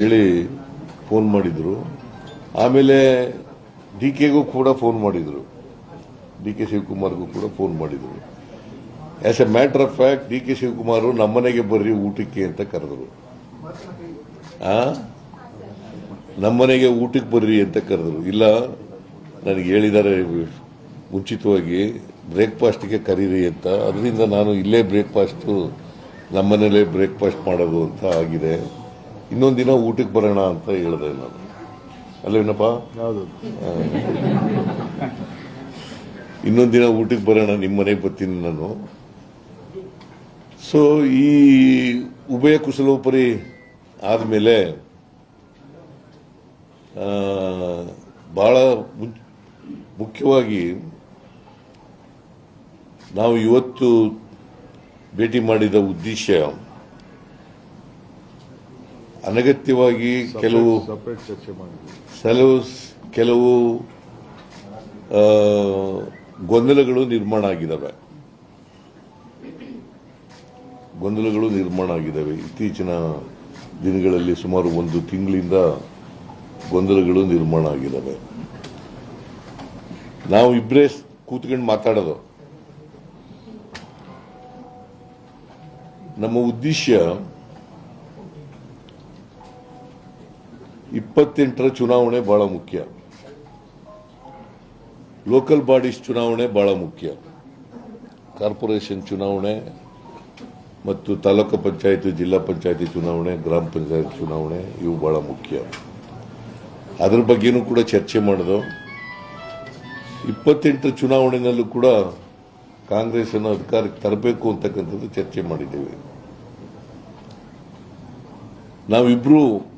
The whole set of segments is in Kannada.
ಹೇಳಿ ಫೋನ್ ಮಾಡಿದ್ರು. ಆಮೇಲೆ ಡಿ ಕೆಗೂ ಕೂಡ ಫೋನ್ ಮಾಡಿದ್ರು. ಡಿ ಕೆ ಶಿವಕುಮಾರ್ಗೂ ಕೂಡ ಫೋನ್ ಮಾಡಿದ್ರು. As a matter of fact D K Shivakumar ನಮ್ಮನೆಗೆ ಬರ್ರಿ ಊಟಕ್ಕೆ ಅಂತ ಕರೆದ್ರು. ಆ? ನಮ್ಮನೆಗೆ ಊಟಕ್ಕೆ ಬರ್ರಿ ಅಂತ ಕರೆದ್ರು. ಇಲ್ಲ, ನನಗೆ ಹೇಳಿದ್ದಾರೆ ಮುಂಚಿತವಾಗಿ ಬ್ರೇಕ್ಫಾಸ್ಟ್ಗೆ ಕರೀರಿ ಅಂತ. ಅದರಿಂದ ನಾನು ಇಲ್ಲೇ ಬ್ರೇಕ್ಫಾಸ್ಟು ನಮ್ಮನೇಲೇ ಬ್ರೇಕ್ಫಾಸ್ಟ್ ಮಾಡೋದು ಅಂತ ಆಗಿದೆ. ಇನ್ನೊಂದು ದಿನ ಊಟಕ್ಕೆ ಬರೋಣ ಅಂತ ಹೇಳಿದೆ ನಾನು. ಅಲ್ಲೇನಪ್ಪ ಇನ್ನೊಂದು ದಿನ ಊಟಕ್ಕೆ ಬರೋಣ ನಿಮ್ಮ ಮನೆಗೆ ಬರ್ತೀನಿ ನಾನು. ಸೊ ಈ ಉಭಯ ಕುಶಲೋಪರಿ ಆದಮೇಲೆ ಬಹಳ ಮುಖ್ಯವಾಗಿ ನಾವು ಇವತ್ತು ಭೇಟಿ ಮಾಡಿದ ಉದ್ದೇಶ ಅನಗತ್ಯವಾಗಿ ಕೆಲವು ಸಪರೇಟ್ ಚರ್ಚೆ ಮಾಡಿದ್ವಿ. ಕೆಲವು ಕೆಲವು ಗೊಂದಲಗಳು ನಿರ್ಮಾಣ ಆಗಿದ್ದಾವೆ. ಗೊಂದಲಗಳು ನಿರ್ಮಾಣ ಆಗಿದ್ದಾವೆ. ಇತ್ತೀಚಿನ ದಿನಗಳಲ್ಲಿ ಸುಮಾರು ಒಂದು ತಿಂಗಳಿಂದ ಗೊಂದಲಗಳು ನಿರ್ಮಾಣ ಆಗಿದ್ದಾವೆ. ನಾವು ಇಬ್ಬರೇ ಕೂತ್ಕೊಂಡು ಮಾತಾಡೋದು. ನಮ್ಮ ಉದ್ದೇಶ ಇಪ್ಪತ್ತೆಂಟರ ಚುನಾವಣೆ ಬಹಳ ಮುಖ್ಯ. ಲೋಕಲ್ ಬಾಡೀಸ್ ಚುನಾವಣೆ ಬಹಳ ಮುಖ್ಯ. ಕಾರ್ಪೊರೇಷನ್ ಚುನಾವಣೆ ಮತ್ತು ತಾಲೂಕು ಪಂಚಾಯತ್, ಜಿಲ್ಲಾ ಪಂಚಾಯತಿ ಚುನಾವಣೆ, ಗ್ರಾಮ ಪಂಚಾಯತ್ ಚುನಾವಣೆ ಇವು ಬಹಳ ಮುಖ್ಯ. ಅದರ ಬಗ್ಗೆನೂ ಕೂಡ ಚರ್ಚೆ ಮಾಡಿದವು ಇಪ್ಪತ್ತೆಂಟರ ಚುನಾವಣೆಯಲ್ಲೂ ಕೂಡ ಕಾಂಗ್ರೆಸ್ ಅನ್ನು ಅಧಿಕಾರಕ್ಕೆ ತರಬೇಕು ಅಂತಕ್ಕಂಥದ್ದು ಚರ್ಚೆ ಮಾಡಿದ್ದೇವೆ. ನಾವಿಬ್ರು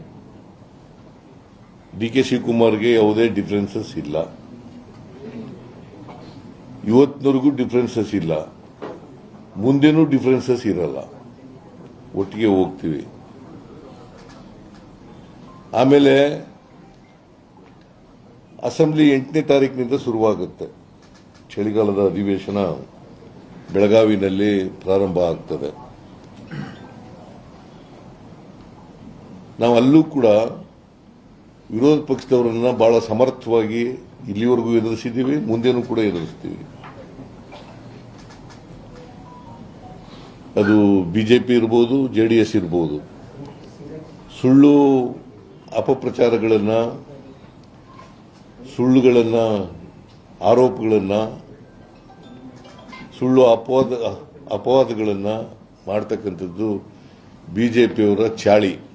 ಡಿ ಕೆ ಶಿವಕುಮಾರ್ಗೆ ಯಾವುದೇ ಡಿಫ್ರೆನ್ಸಸ್ ಇಲ್ಲ. ಇವತ್ತಿನವರೆಗೂ ಡಿಫ್ರೆನ್ಸಸ್ ಇಲ್ಲ. ಮುಂದೆನೂ ಡಿಫ್ರೆನ್ಸಸ್ ಇರಲ್ಲ. ಒಟ್ಟಿಗೆ ಹೋಗ್ತೀವಿ. ಆಮೇಲೆ ಅಸೆಂಬ್ಲಿ ಎಂಟನೇ ತಾರೀಕಿನಿಂದ ಶುರುವಾಗುತ್ತೆ. ಚಳಿಗಾಲದ ಅಧಿವೇಶನ ಬೆಳಗಾವಿನಲ್ಲಿ ಪ್ರಾರಂಭ ಆಗ್ತದೆ. ನಾವು ಅಲ್ಲೂ ಕೂಡ ವಿರೋಧ ಪಕ್ಷದವರನ್ನ ಬಹಳ ಸಮರ್ಥವಾಗಿ ಇಲ್ಲಿವರೆಗೂ ಎದುರಿಸಿದ್ದೀವಿ, ಮುಂದೇನೂ ಕೂಡ ಎದುರಿಸ್ತೀವಿ. ಅದು ಬಿಜೆಪಿ ಇರ್ಬೋದು, ಜೆಡಿಎಸ್ ಇರ್ಬೋದು. ಸುಳ್ಳು ಅಪಪ್ರಚಾರಗಳನ್ನ, ಸುಳ್ಳುಗಳನ್ನ, ಆರೋಪಗಳನ್ನ, ಸುಳ್ಳು ಅಪವಾದ, ಅಪವಾದಗಳನ್ನ ಮಾಡ್ತಕ್ಕಂಥದ್ದು ಬಿಜೆಪಿಯವರ ಚಾಳಿ.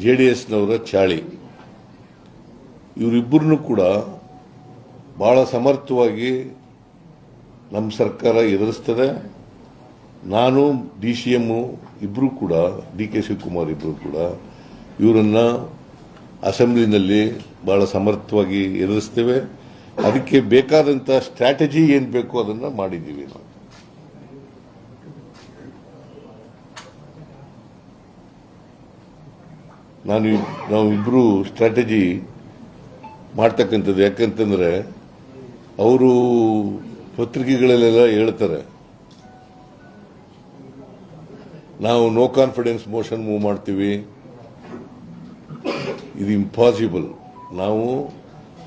ಜೆಡಿಎಸ್ನವರ ಚಾಳಿ. ಇವರಿಬ್ಬರನ್ನು ಕೂಡ ಬಹಳ ಸಮರ್ಥವಾಗಿ ನಮ್ಮ ಸರ್ಕಾರ ಎದುರಿಸ್ತದೆ. ನಾನು ಡಿ ಸಿ ಎಂ ಇಬ್ಬರು ಕೂಡ, ಡಿ ಕೆ ಶಿವಕುಮಾರ್ ಇಬ್ಬರು ಕೂಡ ಇವರನ್ನ ಅಸೆಂಬ್ಲಿನಲ್ಲಿ ಬಹಳ ಸಮರ್ಥವಾಗಿ ಎದುರಿಸ್ತೇವೆ. ಅದಕ್ಕೆ ಬೇಕಾದಂಥ ಸ್ಟ್ರಾಟಜಿ ಏನ್ ಬೇಕು ಅದನ್ನ ಮಾಡಿದ್ದೀವಿ ನಾವು. ನಾನು ನಾವಿಬ್ರು ಸ್ಟ್ರಾಟಜಿ ಮಾಡ್ತಕ್ಕಂಥದ್ದು. ಯಾಕಂತಂದರೆ, ಅವರು ಪತ್ರಿಕೆಗಳಲ್ಲೆಲ್ಲ ಹೇಳ್ತಾರೆ. ನಾವು ನೋ ಕಾನ್ಫಿಡೆನ್ಸ್ ಮೋಷನ್ ಮೂವ್ ಮಾಡ್ತೀವಿ. ಇದು ಇಂಪಾಸಿಬಲ್ ನಾವು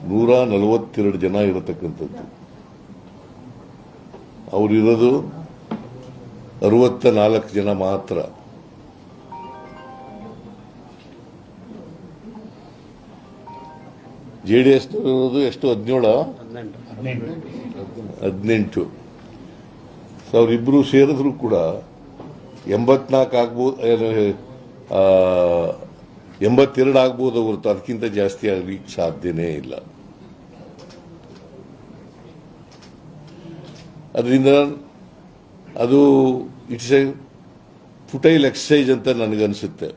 ನೂರ ನಲವತ್ತೆರಡು ಜನ ಇರತಕ್ಕಂಥದ್ದು. ಅವರಿರೋದು ಅರವತ್ತ ನಾಲ್ಕು ಜನ ಮಾತ್ರ. ಜೆ ಡಿ ಎಸ್ ಎಷ್ಟು? ಹದಿನೇಳು? ಹದಿನೆಂಟು. ಸೊ ಅವರಿಬ್ಬರು ಸೇರಿದ್ರು ಕೂಡ ಎಂಬತ್ನಾಲ್ಕು ಆಗ್ಬೋದು ಎಂಬತ್ತೆರಡು ಆಗ್ಬೋದು ಹೊರತು. ಅದಕ್ಕಿಂತ ಜಾಸ್ತಿ ಆಗ್ಲಿಕ್ಕೆ ಸಾಧ್ಯನೇ ಇಲ್ಲ. ಅದರಿಂದ ಅದು, ಇಟ್ಸ್ ಎ ಫುಟೈಲ್ ಎಕ್ಸಸೈಜ್ ಅಂತ ನನಗನ್ಸುತ್ತೆ.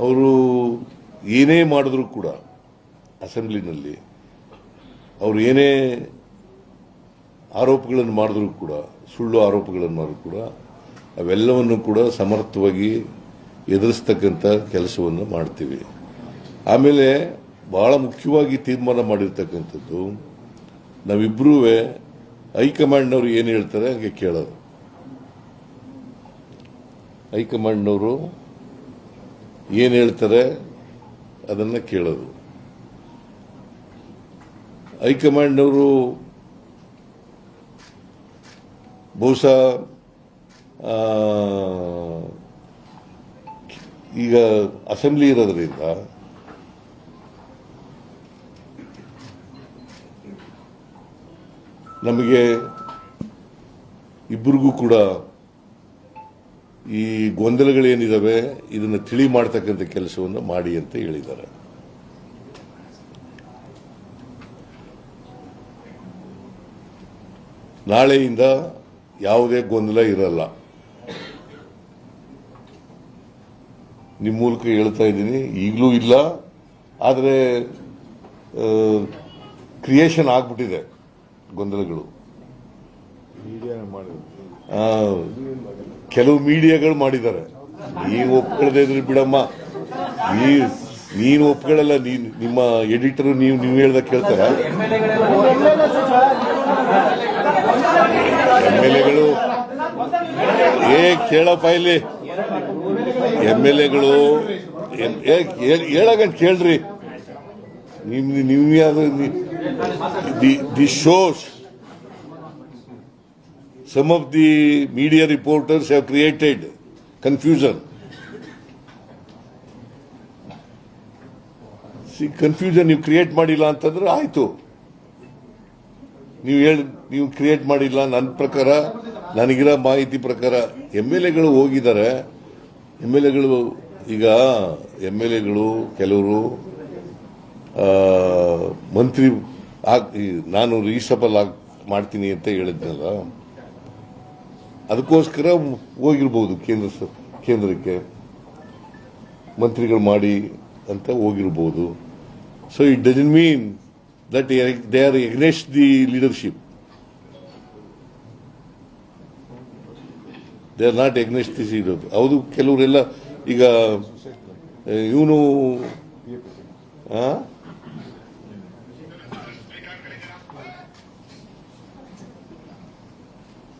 ಅವರು ಏನೇ ಮಾಡಿದ್ರು ಕೂಡ ಅಸೆಂಬ್ಲಿನಲ್ಲಿ ಅವರು ಏನೇ ಆರೋಪಗಳನ್ನು ಮಾಡಿದ್ರು ಕೂಡ, ಸುಳ್ಳು ಆರೋಪಗಳನ್ನು ಮಾಡಿದ್ರು ಕೂಡ, ಅವೆಲ್ಲವನ್ನು ಕೂಡ ಸಮರ್ಥವಾಗಿ ಎದುರಿಸ್ತಕ್ಕಂಥ ಕೆಲಸವನ್ನು ಮಾಡ್ತೀವಿ. ಆಮೇಲೆ ಬಹಳ ಮುಖ್ಯವಾಗಿ ತೀರ್ಮಾನ ಮಾಡಿರ್ತಕ್ಕಂಥದ್ದು ನಾವಿಬ್ಬರೂ ಹೈಕಮಾಂಡ್ನವರು ಏನು ಹೇಳ್ತಾರೆ, ಹಾಗೆ ಕೇಳೋದು. ಹೈಕಮಾಂಡ್ನವರು ಏನು ಹೇಳ್ತಾರೆ? ಅದನ್ನು ಕೇಳೋದು. ಹೈಕಮಾಂಡ್ನವರು ಬಹುಶಃ ಈಗ ಅಸೆಂಬ್ಲಿ ಇರೋದ್ರಿಂದ ನಮಗೆ ಇಬ್ಬರಿಗೂ ಕೂಡ ಈ ಗೊಂದಲಗಳೇನಿದಾವೆ ಇದನ್ನು ತಿಳಿ ಮಾಡ್ತಕ್ಕಂಥ ಕೆಲಸವನ್ನು ಮಾಡಿ ಅಂತ ಹೇಳಿದ್ದಾರೆ. ನಾಳೆಯಿಂದ ಯಾವುದೇ ಗೊಂದಲ ಇರಲ್ಲ. ನಿಮ್ಮ ಮೂಲಕ ಹೇಳ್ತಾ ಇದ್ದೀನಿ ಈಗಲೂ ಇಲ್ಲ. ಆದರೆ ಕ್ರಿಯೇಷನ್ ಆಗ್ಬಿಟ್ಟಿದೆ ಗೊಂದಲಗಳು. ಕೆಲವು ಮೀಡಿಯಾಗಳು ಮಾಡಿದ್ದಾರೆ. ನೀವು ಒಪ್ಕೊಳ್ಳದೆ ಇದ್ರೆ ಬಿಡಮ್ಮ. ಈ ನೀನು ಒಪ್ಕೊಳ್ಳಲ್ಲ, ನೀನು ನಿಮ್ಮ ಎಡಿಟರ್ ನೀವು ನೀವು ಹೇಳ್ದ ಕೇಳ್ತಾರ? ಎಂ ಎಲ್ ಎಗಳು, ಏ ಕೇಳಪ್ಪ ಇಲ್ಲಿ. ಎಂ ಎಲ್ ಎಗಳು ಹೇಳಗಂತ ಕೇಳ್ರಿ. ನಿಮ್ ನೀವು ಯಾರು the shows some of the media reporters have created confusion. See confusion ನೀವು ಕ್ರಿಯೇಟ್ ಮಾಡಿಲ್ಲ ಅಂತಂದ್ರೆ ಆಯ್ತು. ನೀವು ಹೇಳಿ, ನೀವು ಕ್ರಿಯೇಟ್ ಮಾಡಿಲ್ಲ ನನ್ನ ಪ್ರಕಾರ, ನನಗಿರೋ ಮಾಹಿತಿ ಪ್ರಕಾರ ಎಂ ಎಲ್ ಎಗಳು ಹೋಗಿದ್ದಾರೆ. ಎಂ ಎಲ್ ಎಗಳು ಈಗ ಎಂ ಎಲ್ ಎಗಳು, ಕೆಲವರು ಮಂತ್ರಿ ಆಗಿ ನಾನು ರೀಸಬಲ್ ಆಗಿ ಮಾಡ್ತೀನಿ ಅಂತ ಹೇಳಿದ್ನಲ್ಲ. ಅದಕ್ಕೋಸ್ಕರ ಹೋಗಿರ್ಬೋದು ಕೇಂದ್ರ ಸ- ಕೇಂದ್ರಕ್ಕೆ. ಮಂತ್ರಿಗಳು ಮಾಡಿ ಅಂತ ಹೋಗಿರ್ಬೋದು. So it doesn't mean that they are against the leadership they are not against the leader ಹೌದು ಕೆಲವರೆಲ್ಲ ಈಗ ಇವನು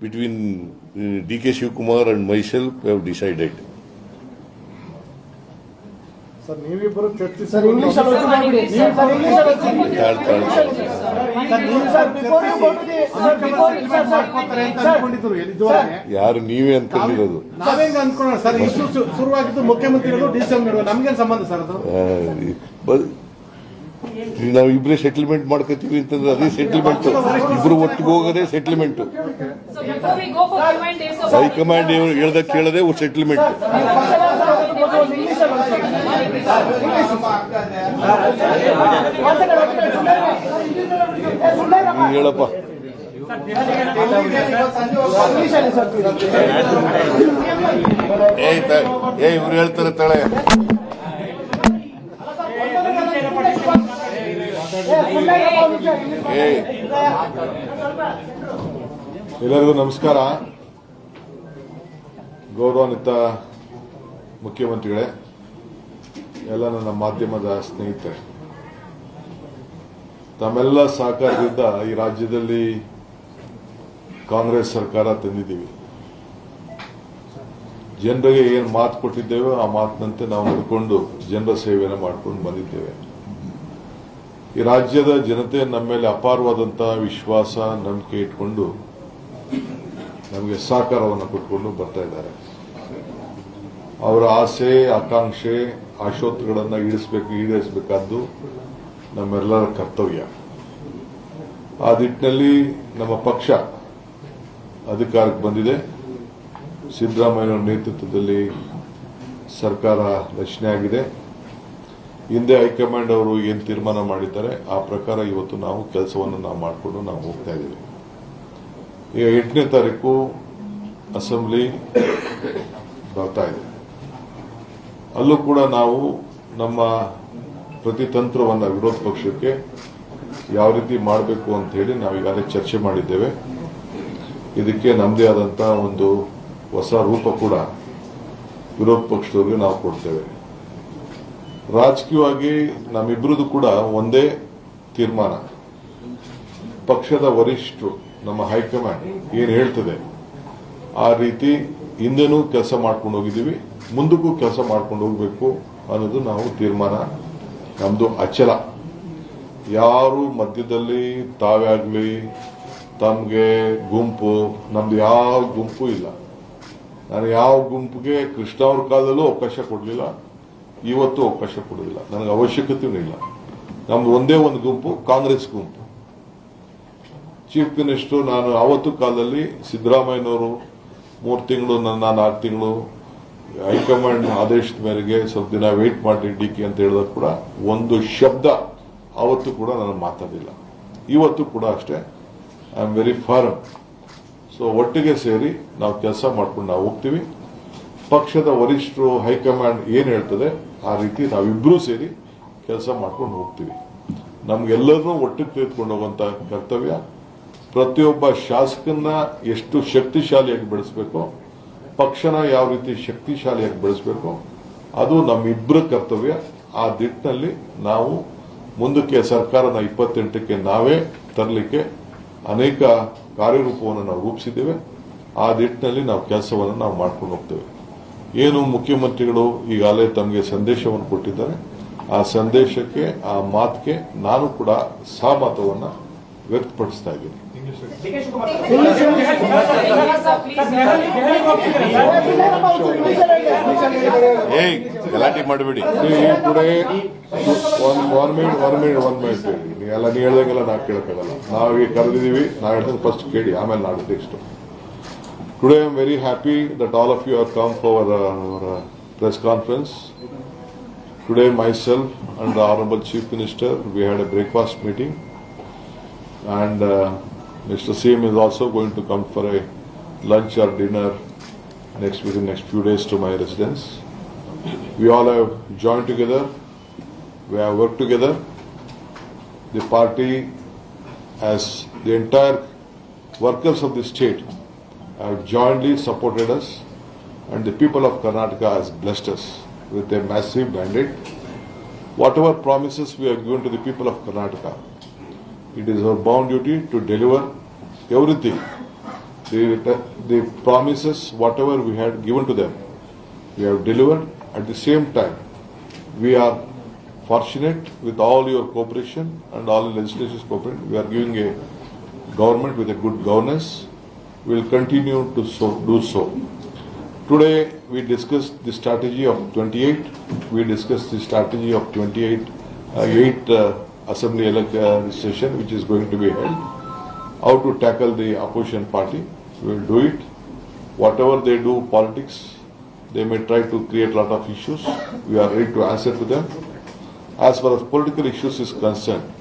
between uh, DK Shivkumar and myself have decided. ಯಾರು ನೀವೇ ಅನ್ಕೊಂಡಿರೋದು? ನಾವೇಂಗ ಅನ್ಕೊಳ್ಳೋಣ ಸರ್ ಇಶ್ಯೂ ಶುರುವಾಗಿದ್ದು ಮುಖ್ಯಮಂತ್ರಿಗಳು ಎಂ ಸಂಬಂಧ ಸರ್ ನಾವು ಇಬ್ಬರೇ ಸೆಟಲ್ಮೆಂಟ್ ಮಾಡ್ಕೋತೀವಿ ಅಂತಂದ್ರೆ ಅದೇ ಸೆಟಲ್ಮೆಂಟ್ ಇಬ್ರು ಒಟ್ಟಿಗೆ ಹೋಗೋದೇ ಸೆಟಲ್ಮೆಂಟ್. ಹೈಕಮಾಂಡ್ ಹೇಳ್ದ ಕೇಳದೆ ಸೆಟಲ್ಮೆಂಟ್ ಹೇಳಪ್ಪ. ಏ, ಇವ್ರು ಹೇಳ್ತಾರೆ ತಳೆ ಏ, ಸುಮ್ಮನೆ ಇರಪ್ಪ ಒಂದ್ ನಿಮಿಷ. ಇಂಗ್ಲಿಷ್ ಏ ಎಲ್ಲರಿಗೂ ನಮಸ್ಕಾರ. ಗೌರವಾನ್ವಿತ ಮುಖ್ಯಮಂತ್ರಿಗಳೇ, ಎಲ್ಲ ನನ್ನ ಮಾಧ್ಯಮದ ಸ್ನೇಹಿತರೆ. ತಮ್ಮೆಲ್ಲ ಸಹಕಾರದಿಂದ ಈ ರಾಜ್ಯದಲ್ಲಿ ಕಾಂಗ್ರೆಸ್ ಸರ್ಕಾರ ತಂದಿದ್ದೀವಿ. ಜನರಿಗೆ ಏನು ಮಾತು ಕೊಟ್ಟಿದ್ದೇವೆ ಆ ಮಾತಿನಂತೆ ನಾವು ನಡ್ಕೊಂಡು ಜನರ ಸೇವೆಯನ್ನು ಮಾಡ್ಕೊಂಡು ಬಂದಿದ್ದೇವೆ. ಈ ರಾಜ್ಯದ ಜನತೆ ನಮ್ಮ ಮೇಲೆ ಅಪಾರವಾದಂತಹ ವಿಶ್ವಾಸ ನಂಬಿಕೆ ಇಟ್ಕೊಂಡು ನಮಗೆ ಸಹಕಾರವನ್ನು ಕೊಟ್ಟುಕೊಂಡು ಬರ್ತಾ ಇದ್ದಾರೆ. ಅವರ ಆಸೆ, ಆಕಾಂಕ್ಷೆ, ಆಶೋತ್ತರಗಳನ್ನು ಈಡಿಸಬೇಕು ಈಡೇರಿಸಬೇಕಾದ್ದು ನಮ್ಮೆಲ್ಲರ ಕರ್ತವ್ಯ. ಆ ನಿಟ್ಟಿನಲ್ಲಿ ನಮ್ಮ ಪಕ್ಷ ಅಧಿಕಾರಕ್ಕೆ ಬಂದಿದೆ. ಸಿದ್ದರಾಮಯ್ಯನವರ ನೇತೃತ್ವದಲ್ಲಿ ಸರ್ಕಾರ ರಚನೆ ಆಗಿದೆ ಹಿಂದೆ ಹೈಕಮಾಂಡ್ ಅವರು ಏನು ತೀರ್ಮಾನ ಮಾಡಿದ್ದಾರೆ, ಆ ಪ್ರಕಾರ ಇವತ್ತು ನಾವು ಕೆಲಸವನ್ನು ನಾವು ಮಾಡಿಕೊಂಡು ನಾವು ಹೋಗ್ತಾ ಇದ್ದೀವಿ ಈಗ ಎಂಟನೇ ತಾರೀಕು ಅಸೆಂಬ್ಲಿ ಬರ್ತಾ ಇದೆ. ಅಲ್ಲೂ ಕೂಡ ನಾವು ನಮ್ಮ ಪ್ರತಿ ತಂತ್ರವನ್ನು ವಿರೋಧ ಪಕ್ಷಕ್ಕೆ ಯಾವ ರೀತಿ ಮಾಡಬೇಕು ಅಂತ ಹೇಳಿ ನಾವು ಈಗಾಗಲೇ ಚರ್ಚೆ ಮಾಡಿದ್ದೇವೆ. ಇದಕ್ಕೆ ನಮ್ಮದೇ ಆದಂತಹ ಒಂದು ಹೊಸ ರೂಪ ಕೂಡ ವಿರೋಧ ಪಕ್ಷದವರಿಗೆ ನಾವು ಕೊಡ್ತೇವೆ. ರಾಜಕೀಯವಾಗಿ ನಮ್ಮಿಬ್ಬರದು ಕೂಡ ಒಂದೇ ತೀರ್ಮಾನ. ಪಕ್ಷದ ವರಿಷ್ಠರು, ನಮ್ಮ ಹೈಕಮಾಂಡ್ ಏನು ಹೇಳ್ತದೆ, ಆ ರೀತಿ ಹಿಂದೆನೂ ಕೆಲಸ ಮಾಡ್ಕೊಂಡು ಹೋಗಿದ್ದೀವಿ, ಮುಂದಕ್ಕೂ ಕೆಲಸ ಮಾಡ್ಕೊಂಡು ಹೋಗಬೇಕು ಅನ್ನೋದು ನಾವು ತೀರ್ಮಾನ. ನಮ್ಮದು ಅಚಲ. ಯಾರು ಮಧ್ಯದಲ್ಲಿ ತಾವೇ ಆಗಲಿ, ತಮಗೆ ಗುಂಪು, ನಮ್ದು ಯಾವ ಗುಂಪು ಇಲ್ಲ. ನಾನು ಯಾವ ಗುಂಪಿಗೆ ಕೃಷ್ಣ ಅವ್ರ ಕಾಲದಲ್ಲೂ ಅವಕಾಶ ಕೊಡಲಿಲ್ಲ. ಇವತ್ತು ಅವಕಾಶ ಕೊಡೋದಿಲ್ಲ ನನಗೆ ಅವಶ್ಯಕತೆಯೂ ಇಲ್ಲ. ನಮ್ದು ಒಂದೇ ಒಂದು ಗುಂಪು, ಕಾಂಗ್ರೆಸ್ ಗುಂಪು. ಚೀಫ್ ಮಿನಿಸ್ಟರ್ ನಾನು ಆವತ್ತು ಕಾಲದಲ್ಲಿ ಸಿದ್ದರಾಮಯ್ಯನವರು ಮೂರು ತಿಂಗಳು, ನನ್ನ ನಾಲ್ಕು ತಿಂಗಳು ಹೈಕಮಾಂಡ್ ಆದೇಶದ ಮೇರೆಗೆ ಸ್ವಲ್ಪ ದಿನ ವೇಟ್ ಮಾಡಿ ಡಿ ಕೆ ಅಂತ ಹೇಳಿದಾಗ ಕೂಡ ಒಂದು ಶಬ್ದ ಅವತ್ತು ಕೂಡ ನಾನು ಮಾತಾಡಿಲ್ಲ ಇವತ್ತು ಕೂಡ ಅಷ್ಟೇ. I am very firm so ಒಟ್ಟಿಗೆ ಸೇರಿ ನಾವು ಕೆಲಸ ಮಾಡ್ಕೊಂಡು ನಾವು ಹೋಗ್ತೀವಿ. ಪಕ್ಷದ ವರಿಷ್ಠರು, ಹೈಕಮಾಂಡ್ ಏನು ಹೇಳ್ತದೆ? ಆ ರೀತಿ ನಾವಿಬ್ಬರೂ ಸೇರಿ ಕೆಲಸ ಮಾಡ್ಕೊಂಡು ಹೋಗ್ತೀವಿ. ನಮ್ಗೆಲ್ಲರನ್ನೂ ಒಟ್ಟಿಗೆ ತೆಗೆದುಕೊಂಡು ಹೋಗುವಂತ ಕರ್ತವ್ಯ. ಪ್ರತಿಯೊಬ್ಬ ಶಾಸಕನ್ನ ಎಷ್ಟು ಶಕ್ತಿಶಾಲಿಯಾಗಿ ಬೆಳೆಸಬೇಕು, ಪಕ್ಷನ ಯಾವ ರೀತಿ ಶಕ್ತಿಶಾಲಿಯಾಗಿ ಬೆಳೆಸಬೇಕು, ಅದು ನಮ್ಮಿಬ್ಬರ ಕರ್ತವ್ಯ. ಆ ದಿಟ್ಟಿನಲ್ಲಿ ನಾವು ಮುಂದಕ್ಕೆ ಸರ್ಕಾರನ ಇಪ್ಪತ್ತೆಂಟಕ್ಕೆ ನಾವೇ ತರಲಿಕ್ಕೆ ಅನೇಕ ಕಾರ್ಯರೂಪವನ್ನು ನಾವು ರೂಪಿಸಿದ್ದೇವೆ. ಆ ದಿಟ್ಟಿನಲ್ಲಿ ನಾವು ಕೆಲಸವನ್ನು ನಾವು ಮಾಡ್ಕೊಂಡು ಹೋಗ್ತೇವೆ. ಏನು ಮುಖ್ಯಮಂತ್ರಿಗಳು ಈಗಾಗಲೇ ತಮಗೆ ಸಂದೇಶವನ್ನು ಕೊಟ್ಟಿದ್ದಾರೆ, ಆ ಸಂದೇಶಕ್ಕೆ, ಆ ಮಾತಿಗೆ ನಾನು ಕೂಡ ಸಹಮತವನ್ನು ವ್ಯಕ್ತಪಡಿಸ್ತಾ ಇದ್ದೀನಿ. ಏಯ್, ಗಲಾಟೆ ಮಾಡಬೇಡಿ. Today one one minute one minute one minute ಹೇಳಿ. ನೀವೆಲ್ಲ ನೀ ಹೇಳ್ದಂಗೆಲ್ಲ ನಾವು ಕೇಳಕ್ಕಾಗಲ್ಲ. ನಾವೀಗ ಕರೆದಿದ್ದೀವಿ, ನಾವು ಹೇಳ್ದಂಗೆ ಫಸ್ಟ್ ಕೇಳಿ, ಆಮೇಲೆ ನಾಡು next Today I am very happy that all of you have come for our, our uh, press conference. Today myself and the Honorable Chief Minister, we had a breakfast meeting and uh, Mr. Sim is also going to come for a lunch or dinner next within next few days to my residence. We all have joined together, we have worked together. The party as the entire workers of the state have jointly supported us, and the people of Karnataka has blessed us with a massive mandate. Whatever promises we have given to the people of Karnataka, it is our bound duty to deliver everything. The, the promises, whatever we had given to them, we have delivered. At the same time, we are fortunate with all your cooperation and all the legislature's cooperation. We are giving a government with a good governance. Will continue to so, do so. Today, we discussed the strategy of 28. We discussed the strategy of 28, uh, 8 uh, assembly uh, session, which is going to be held. How to tackle the opposition party. We will do it. Whatever they do politics, they may try to create a lot of issues. We are ready to answer to them. As far as political issues is concerned,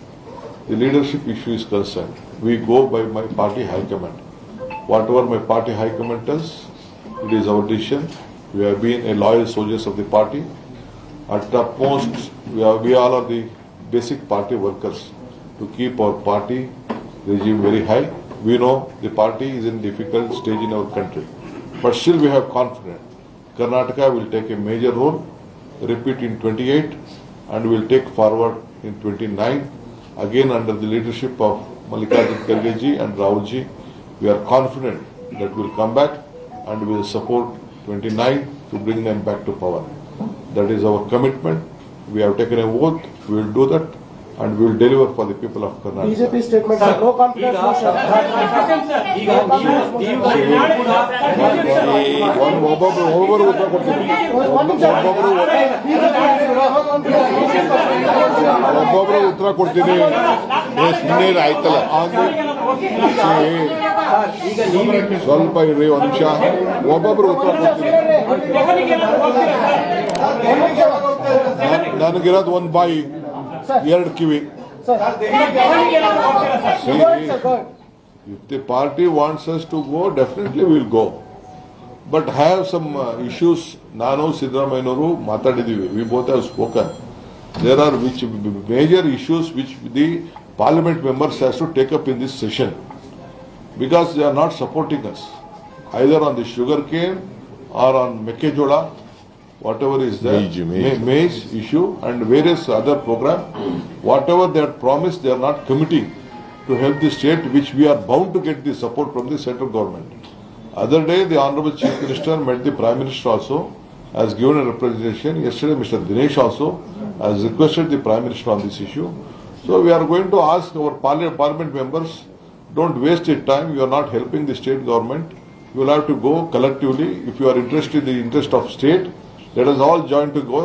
the leadership issue is concerned, we go by my party high command. Whatever my party high command tells, it is our decision. We have been a loyal soldiers of the party. At the topmost, we, are, we all are the basic party workers to keep our party regime very high. We know the party is in difficult stage in our country, but still we have confidence. Karnataka will take a major role, repeat in 28, and will take forward in 29. Again, under the leadership of Mallikarjun Kharge and Rahul ji, we are confident that we will come back and we will support 29 to bring them back to power. That is our commitment. We have taken a oath. We will do that. and we will deliver for the people of Karnataka. BJP statement no confidence motion ಈಗ ನೀವು ನೀವು ಒಂದು ಒಬ್ಬೊಬ್ರು ಒಬ್ಬೊಬ್ಬರು ಉತ್ತರ ಕೊಡ್ತೀನಿ ಒಂದ್ ನಿಮಿಷ ಒಬ್ಬೊಬ್ರು ಉತ್ತರ ಕೊಡ್ತೀನಿ ಏ, ಸುಮ್ನೆ ಇರು, ಆಯ್ತಲ್ಲ ಈಗ ನೀವು ಸ್ವಲ್ಪ ಇರ್ರಿ ಒಂದು ನಿಮಿಷ ಒಬ್ಬೊಬ್ರು ಉತ್ತರ ನನಗಿರೋದು ಒಂದು ಬಾಯಿ ಎರಡು ಕಿವಿ If the party wants us to go, definitely we'll go. But have some uh, issues, ನಾನು ಸಿದ್ದರಾಮಯ್ಯನವರು ಮಾತಾಡಿದ್ದೀವಿ, we both have spoken. There are which major issues which the parliament members has to take up in this session. Because they are not supporting us, either on the sugar cane or on Mekkejola, whatever is there. Maize, maize. Maize issue and various other program. Whatever they had promised, they are not committing to help the state, which we are bound to get the support from the central government. Other day, the Honorable Chief Minister met the Prime Minister also, has given a representation. Yesterday, Mr. Dinesh also has requested the Prime Minister on this issue. So we are going to ask our parliament members, don't waste your time, you are not helping the state government. You will have to go collectively, if you are interested in the interest of state, let us all join to go.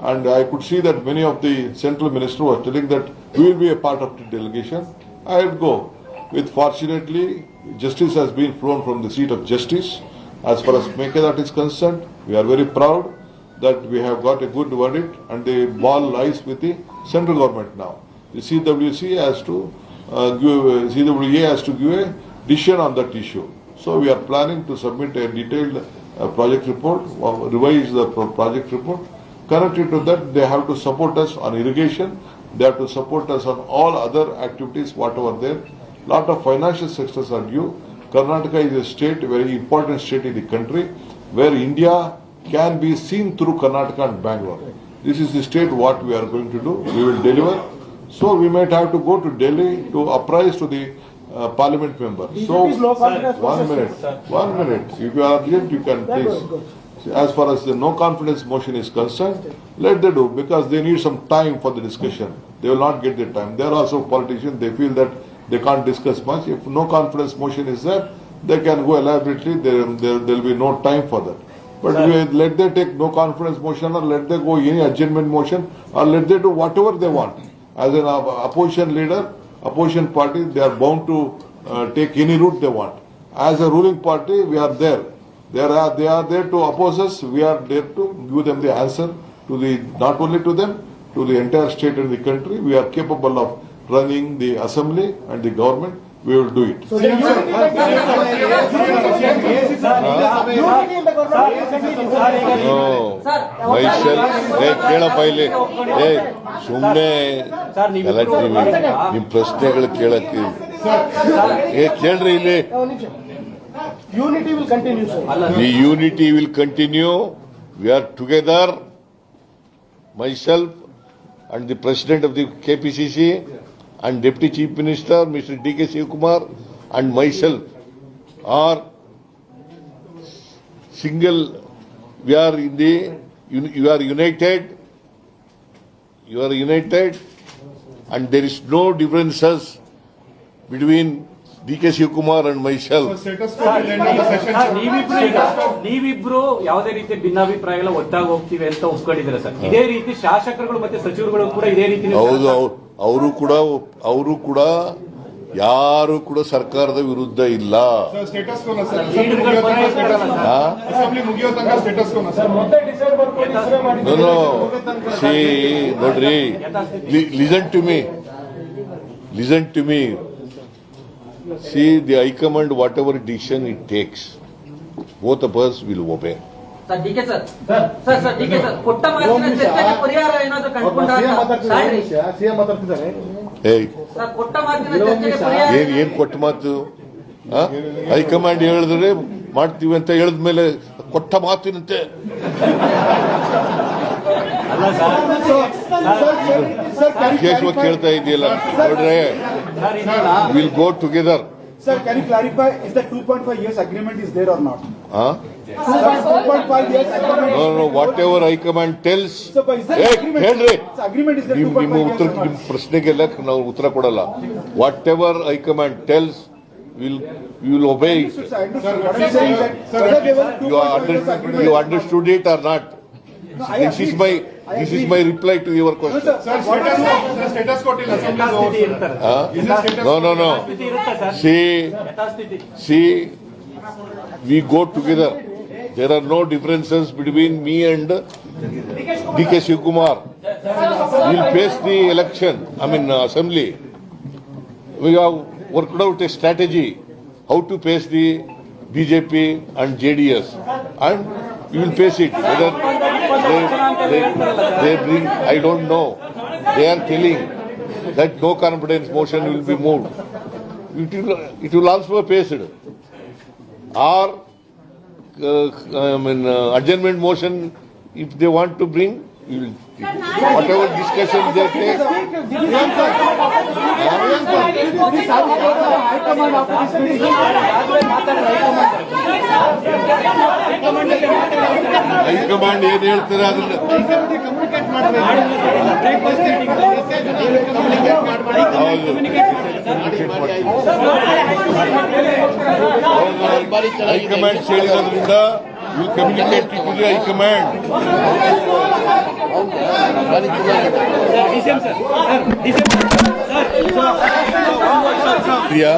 And I could see that many of the central ministers were telling that we will be a part of the delegation. I would go. With fortunately, justice has been flown from the seat of justice. As far as Mekedat is concerned, we are very proud that we have got a good verdict and the ball lies with the central government now. The CWC has to uh, give, CWA has to give a decision on that issue. So we are planning to submit a detailed uh, project report, or revise the pro- project report. Connected to that, they have to support us on irrigation, they have to support us on all other activities, whatever there. Lot of financial sectors are due. Karnataka is a state, very important state in the country, where India can be seen through Karnataka and Bangalore. This is the state what we are going to do, we will deliver. So we might have to go to Delhi to apprise to the uh, parliament members. So, is no one motion. minute, one minute, if you are urgent, you can please. As far as the no confidence motion is concerned, let they do, because they need some time for the discussion. They will not get the time. They are also politicians, they feel that they can't discuss much. If no confidence motion is there, they can go elaborately, there, there will be no time for that. But we, let they take no confidence motion or let they go any adjournment motion or let they do whatever they want. As an opposition leader, opposition party, they are bound to uh, take any route they want. As a ruling party, we are there. They are, they are there to oppose us, we are there to give them the answer to the, not only to them, to the entire state and the country. We are capable of running the assembly and the government, we will do it. So the unity in the unity Hey, the government. Myself ಏ ಕೇಳಪ್ಪ ಇಲ್ಲಿ ಏ ಸುಮ್ಮನೆ ಸರ್, ನೀವು ನಿಮ್ ಪ್ರಶ್ನೆಗಳು ಕೇಳಕ್ಕೆ ಏ ಕೇಳ್ರಿ ಇಲ್ಲಿ unity will continue sir The unity will continue. We are together, myself and the President of the KPCC and Deputy Chief Minister, Mr. D.K. Sivakumar and myself are single, we are in the, you you are united, you are united and there is no differences between D.K. Sivakumar and myself. Sir, ನೀವಿಬ್ರು ಯಾವುದೇ ರೀತಿ ಭಿನ್ನಾಭಿಪ್ರಾಯಗಳ ಒಟ್ಟಾಗಿ ಹೋಗ್ತೀವಿ ಅಂತ ಒಪ್ಕೊಂಡಿದ್ದೀರಾ ಸರ್ ಇದೇ ರೀತಿ ಶಾಸಕರುಗಳು ಮತ್ತೆ ಸಚಿವರುಗಳು ಕೂಡ ಇದೇ ರೀತಿ ಹೌದು ಅವರು ಕೂಡ ಅವರು ಕೂಡ ಯಾರು ಕೂಡ ಸರ್ಕಾರದ ವಿರುದ್ಧ ಇಲ್ಲ. No. ನೋಡ್ರಿ. Listen to me listen to me see the high command whatever decision it takes both uh us will obey sir D K sir sir sir D K sir ಕೊಟ್ಟ ಮಾತಿನ ಚರ್ಚೆಗೆ ಪರಿಹಾರ ಏನಾದರೂ ಕೊಟ್ಟ ಮಾತಿನ ಚರ್ಚೆಗೆ ಪರಿಹಾರ ಏನ್ ಏನ್ ಕೊಟ್ಟ ಮಾತು? ಹೈಕಮಾಂಡ್ ಹೇಳಿದ್ರೆ ಮಾಡ್ತೀವಿ ಅಂತ ಹೇಳಿದ್ಮೇಲೆ ಕೊಟ್ಟ ಮಾತಿನಂತೆ. ಅಲ್ಲ ಸರ್. ವಿಶೇಷವಾಗಿ ಕೇಳ್ತಾ ಇದೆಯಲ್ಲ? ನೋಡ್ರೆ sir will go together sir can you clarify, is the 2.5 years agreement is there or not? ಆ? No, no, whatever high-command tells, ಏ, ಹೇಳ್ರಿ ನಿಮ್ ನಿಮ್ಮ ಉತ್ತರ ನಿಮ್ಮ ಪ್ರಶ್ನೆಗೆಲ್ಲ ನಾವು ಉತ್ತರ ಕೊಡಲ್ಲ. Whatever high command tells will will obey it you you understood it are not this is my this is my reply to your question no no no see see we go together There are no differences between me and D.K. Shivkumar. We'll face the election, I mean uh, assembly. We have worked out a strategy how to face the BJP and JDS. And we will face it. Whether they, they, they bring, I don't know. They are telling that no confidence motion will be moved. It will, it will also be faced. Or I mean, uh, adjournment motion, if they want to bring, whatever discussion they take, high command ಏನ್ ಹೇಳ್ತಾರೆ ಅದನ್ನ ಕಮ್ಯುನಿಕೇಟ್ ಮಾಡಬೇಕು high command ಹೇಳಿರೋದ್ರಿಂದ will communicate to the high command DCM sir DCM Priya